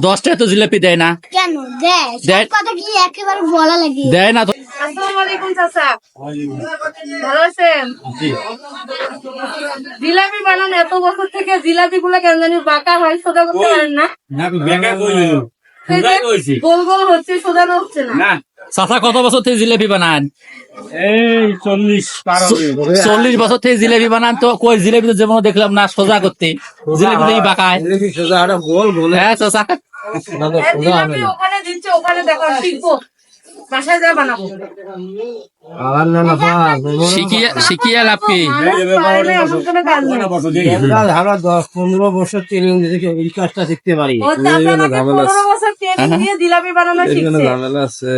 দশটা তো জিলাপি দেয় না। কেন? দেয়। দেয়। কথা কি একেবারে বলা লাগে? দেয় না তো। আসসালামু আলাইকুম চাচা। ভালো আছেন? জিলাপি বানান এত বছর থেকে জিলাপি গুলো কেন জানি বাঁকা হয় সোজা করতে পারেন না? গোল গোল হচ্ছে সোজা হচ্ছে না। চাচা কত বছর থেকে জিলেপি বানান? এই চল্লিশ চল্লিশ বছর থেকে জিলেপি বানান তো কই জিলেপি তো যেমন দেখলাম না সোজা করতে। জিলেপি তো বাঁকায়। সোজা গোল গোল। হ্যাঁ চাচা। ওখানে দিচ্ছে ওখানে দেখো শিখব। বাসায় যা বানাবো। আমার না না শিখিয়ে শিখিয়ে লাভ কি? পারে না, এমন কোনো কাজ নেই। আমরা দশ পনেরো বছর ট্রেনিং দিয়েছি এই কাজটা শিখতে পারি। জিলাপি ঝামেলা আছে।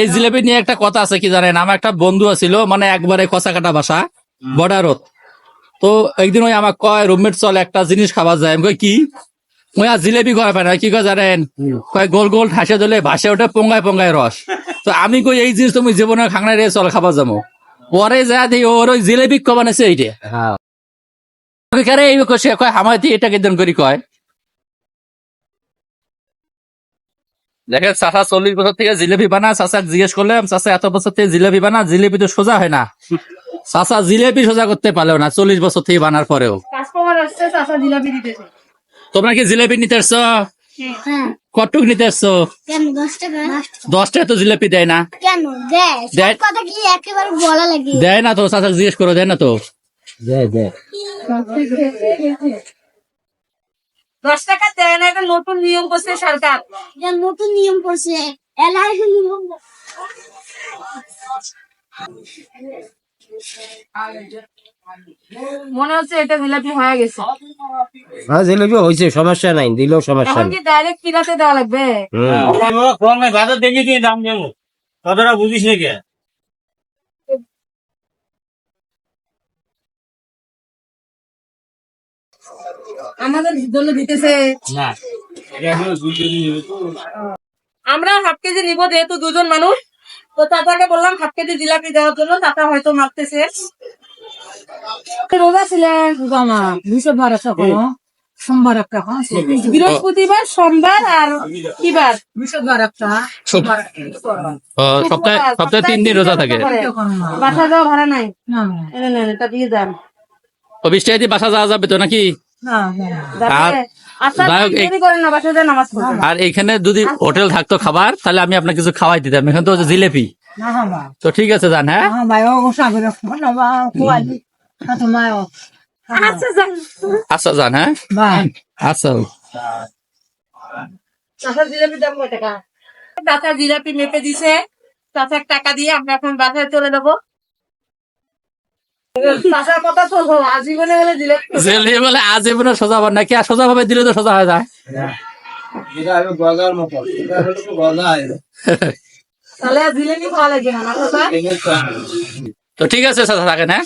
এই জিলাপি নিয়ে একটা কথা আছে কি জানেন? আমার একটা বন্ধু ছিল মানে একবারে কষা কাটা বাসা বর্ডারত। তো একদিন ওই আমার কয় রুমমেট চল একটা জিনিস খাওয়া যায়। আমি কই কি? আর জিলেপি কয় পায় না কি কয় জানেন? কয় গোল গোল ঠাসে দিলে ভাসে ওঠে পঙ্গায় পঙ্গায় রস তো আমি কই এই জিনিস তুমি জীবনে খাংনা রে চল খাবার যাব পরে যা দিই ওর ওই জিলেপি কবা নাছে এইটা হ্যাঁ কারে এই কষে কয় হামাই দিয়ে এটা কেদিন করি কয়। দেখেন চাচা চল্লিশ বছর থেকে জিলেপি বানা চাচা জিজ্ঞেস করলাম চাচা এত বছর থেকে জিলেপি বানা জিলেপি তো সোজা হয় না? চাচা জিলেপি সোজা করতে পারলেও না চল্লিশ বছর থেকে বানার পরেও। তোমরা কি জিলেপি নিতে আসছো? হ্যাঁ। কটুক নিতে আসছো? দশ টাকা। তো জিলেপি দেয় না। দেয়। না তো চাচা জিজ্ঞেস করো দেয় না তো। দশ টাকা দেয় না নতুন নিয়ম করছে সরকার। নতুন নিয়ম করছে। এলাকার নিয়ম মনে হচ্ছে এটা জিলাপি হয়ে গেছে। হ্যাঁ জিলিপি হয়েছে সমস্যা নাই দিলেও সমস্যা এখন কি ডাইরেক্ট কিনাতে দেওয়া লাগবে? হুম। বাজার দেখে দিয়ে দাম দেবো। কতটা বুঝিস নাকি? আমাদের জন্য দিতেছে। না নেবে। আমরা হাফ কেজি নিব যেহেতু দুজন মানুষ। তো চাচাকে বললাম হাফ কেজি জিলাপি দেওয়ার জন্য চাচা হয়তো মারতেছে। রোজা ছিলেন জামা দুশো বারো টাকা সোমবার একটা হ্যাঁ? বৃহস্পতিবার সোমবার আর কি বার দুশো বারো একটা। সপ্তাহে সপ্তাহে তিন দিন রোজা থাকে। বাসা যাওয়া ভাড়া নাই? না নেন এটা দিয়ে যান। ও বিশ বাসা যাওয়া যাবে তো নাকি? না আচ্ছা আর এখানে যদি হোটেল থাকতো খাবার তাহলে আমি আপনাকে কিছু খাওয়াই দিতাম। এখানে তো জিলেপি। তো ঠিক আছে যান হ্যাঁ? আচ্ছা যান। আচ্ছা হ্যাঁ? আচ্ছা। জিলাপি টাকা? জিলাপি মেপে দিছে। টাকা দিয়ে আমরা এখন বাসায় চলে যাব। চাচার কথা তো আজীবনে গেলে জিলাপি জিলেপি বলে আজ এমন সোজা বান নাকি আর সোজা ভাবে দিলে তো সোজা হয়ে যায়। তো ঠিক আছে থাকেন হ্যাঁ?